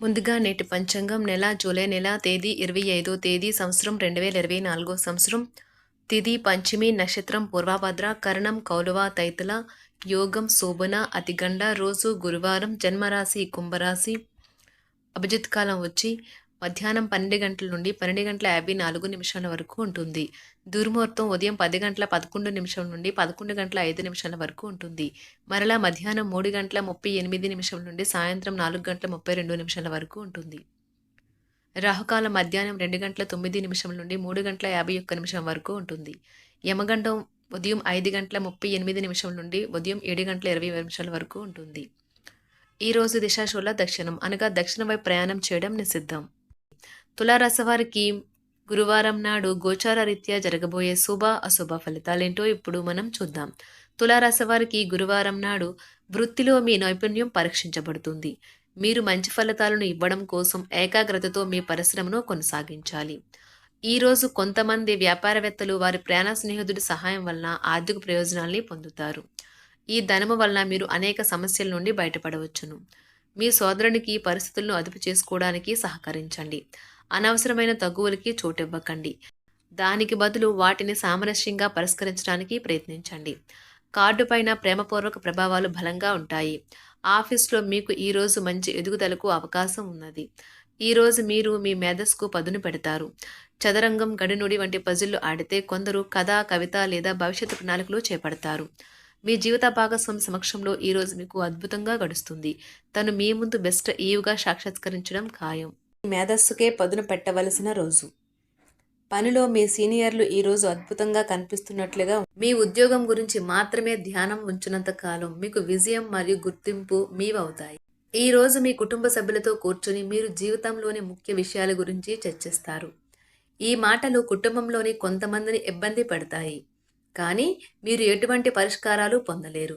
ముందుగా నేటి పంచాంగం నెల జూలై నెల తేదీ ఇరవై ఐదో తేదీ సంవత్సరం రెండు వేల ఇరవై నాలుగో సంవత్సరం. తిది పంచమి నక్షత్రం పూర్వభద్ర కరణం కౌలువ తైతుల యోగం శోభన అతిగండ రోజు గురువారం జన్మరాశి కుంభరాశి. అభిజిత్ కాలం వచ్చి మధ్యాహ్నం పన్నెండు గంటల నుండి పన్నెండు గంటల యాభై నాలుగు నిమిషాల వరకు ఉంటుంది. దుర్ముహూర్తం ఉదయం పది గంటల పదకొండు నిమిషం నుండి పదకొండు గంటల ఐదు నిమిషాల వరకు ఉంటుంది. మరలా మధ్యాహ్నం మూడు గంటల ముప్పై ఎనిమిది నిమిషం నుండి సాయంత్రం నాలుగు గంటల ముప్పై రెండు నిమిషాల వరకు ఉంటుంది. రాహుకాలం మధ్యాహ్నం రెండు గంటల తొమ్మిది నిమిషం నుండి మూడు గంటల యాభై ఒక్క నిమిషం వరకు ఉంటుంది. యమగండం ఉదయం ఐదు గంటల ముప్పై ఎనిమిది నిమిషం నుండి ఉదయం ఏడు గంటల ఇరవై నిమిషాల వరకు ఉంటుంది. ఈరోజు రోజు దిశాశూల దక్షిణం అనగా దక్షిణ వైపు ప్రయాణం చేయడం నిషిద్ధం. తులారసవారికి గురువారం నాడు గోచార రీత్యా జరగబోయే శుభ అశుభ ఫలితాలేంటో ఇప్పుడు మనం చూద్దాం. తులారసవారికి గురువారం నాడు వృత్తిలో మీ నైపుణ్యం పరీక్షించబడుతుంది. మీరు మంచి ఫలితాలను ఇవ్వడం కోసం ఏకాగ్రతతో మీ పరిశ్రమను కొనసాగించాలి. ఈరోజు కొంతమంది వ్యాపారవేత్తలు వారి ప్రయాణ స్నేహితుడి సహాయం వలన ఆర్థిక ప్రయోజనాల్ని పొందుతారు. ఈ ధనము వలన మీరు అనేక సమస్యల నుండి బయటపడవచ్చును. మీ సోదరునికి పరిస్థితులను అదుపు చేసుకోవడానికి సహకరించండి. అనవసరమైన తగువులకి చోటివ్వకండి. దానికి బదులు వాటిని సామరస్యంగా పరిష్కరించడానికి ప్రయత్నించండి. కార్డు పైన ప్రేమపూర్వక ప్రభావాలు బలంగా ఉంటాయి. ఆఫీస్లో మీకు ఈరోజు మంచి ఎదుగుదలకు అవకాశం ఉన్నది. ఈరోజు మీరు మీ మేధస్సుకు పదును పెడతారు. చదరంగం గడినుడి వంటి పజిల్లు ఆడితే కొందరు కథ కవిత లేదా భవిష్యత్తు ప్రణాళికలు చేపడతారు. మీ జీవిత భాగస్వామి సమక్షంలో ఈరోజు మీకు అద్భుతంగా గడుస్తుంది. తను మీ ముందు బెస్ట్ ఈవుగా సాక్షాత్కరించడం ఖాయం. మేధస్సుకే పదును పెట్టవలసిన రోజు. పనిలో మీ సీనియర్లు ఈరోజు అద్భుతంగా కనిపిస్తున్నట్లుగా మీ ఉద్యోగం గురించి మాత్రమే ధ్యానం ఉంచినంత కాలం మీకు విజయం మరియు గుర్తింపు మీవవుతాయి. ఈ రోజు మీ కుటుంబ సభ్యులతో కూర్చొని మీరు జీవితంలోని ముఖ్య విషయాల గురించి చర్చిస్తారు. ఈ మాటలు కుటుంబంలోని కొంతమందిని ఇబ్బంది పడతాయి. కానీ మీరు ఎటువంటి పరిష్కారాలు పొందలేరు.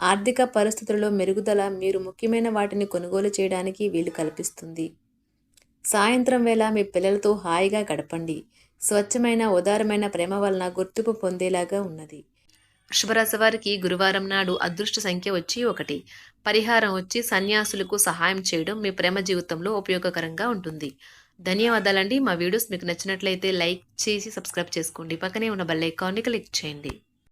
ఆర్థిక పరిస్థితులలో మెరుగుదల మీరు ముఖ్యమైన వాటిని కొనుగోలు చేయడానికి వీలు కల్పిస్తుంది. సాయంత్రం వేళ మీ పిల్లలతో హాయిగా గడపండి. స్వచ్ఛమైన ఉదారమైన ప్రేమ వలన గుర్తింపు పొందేలాగా ఉన్నది. వృషభరాశి వారికి గురువారం నాడు అదృష్ట సంఖ్య వచ్చి ఒకటి. పరిహారం వచ్చి సన్యాసులకు సహాయం చేయడం మీ ప్రేమ జీవితంలో ఉపయోగకరంగా ఉంటుంది. ధన్యవాదాలండి. మా వీడియోస్ మీకు నచ్చినట్లయితే లైక్ చేసి సబ్స్క్రైబ్ చేసుకోండి. పక్కనే ఉన్న బెల్ ఐకాన్ని క్లిక్ చేయండి.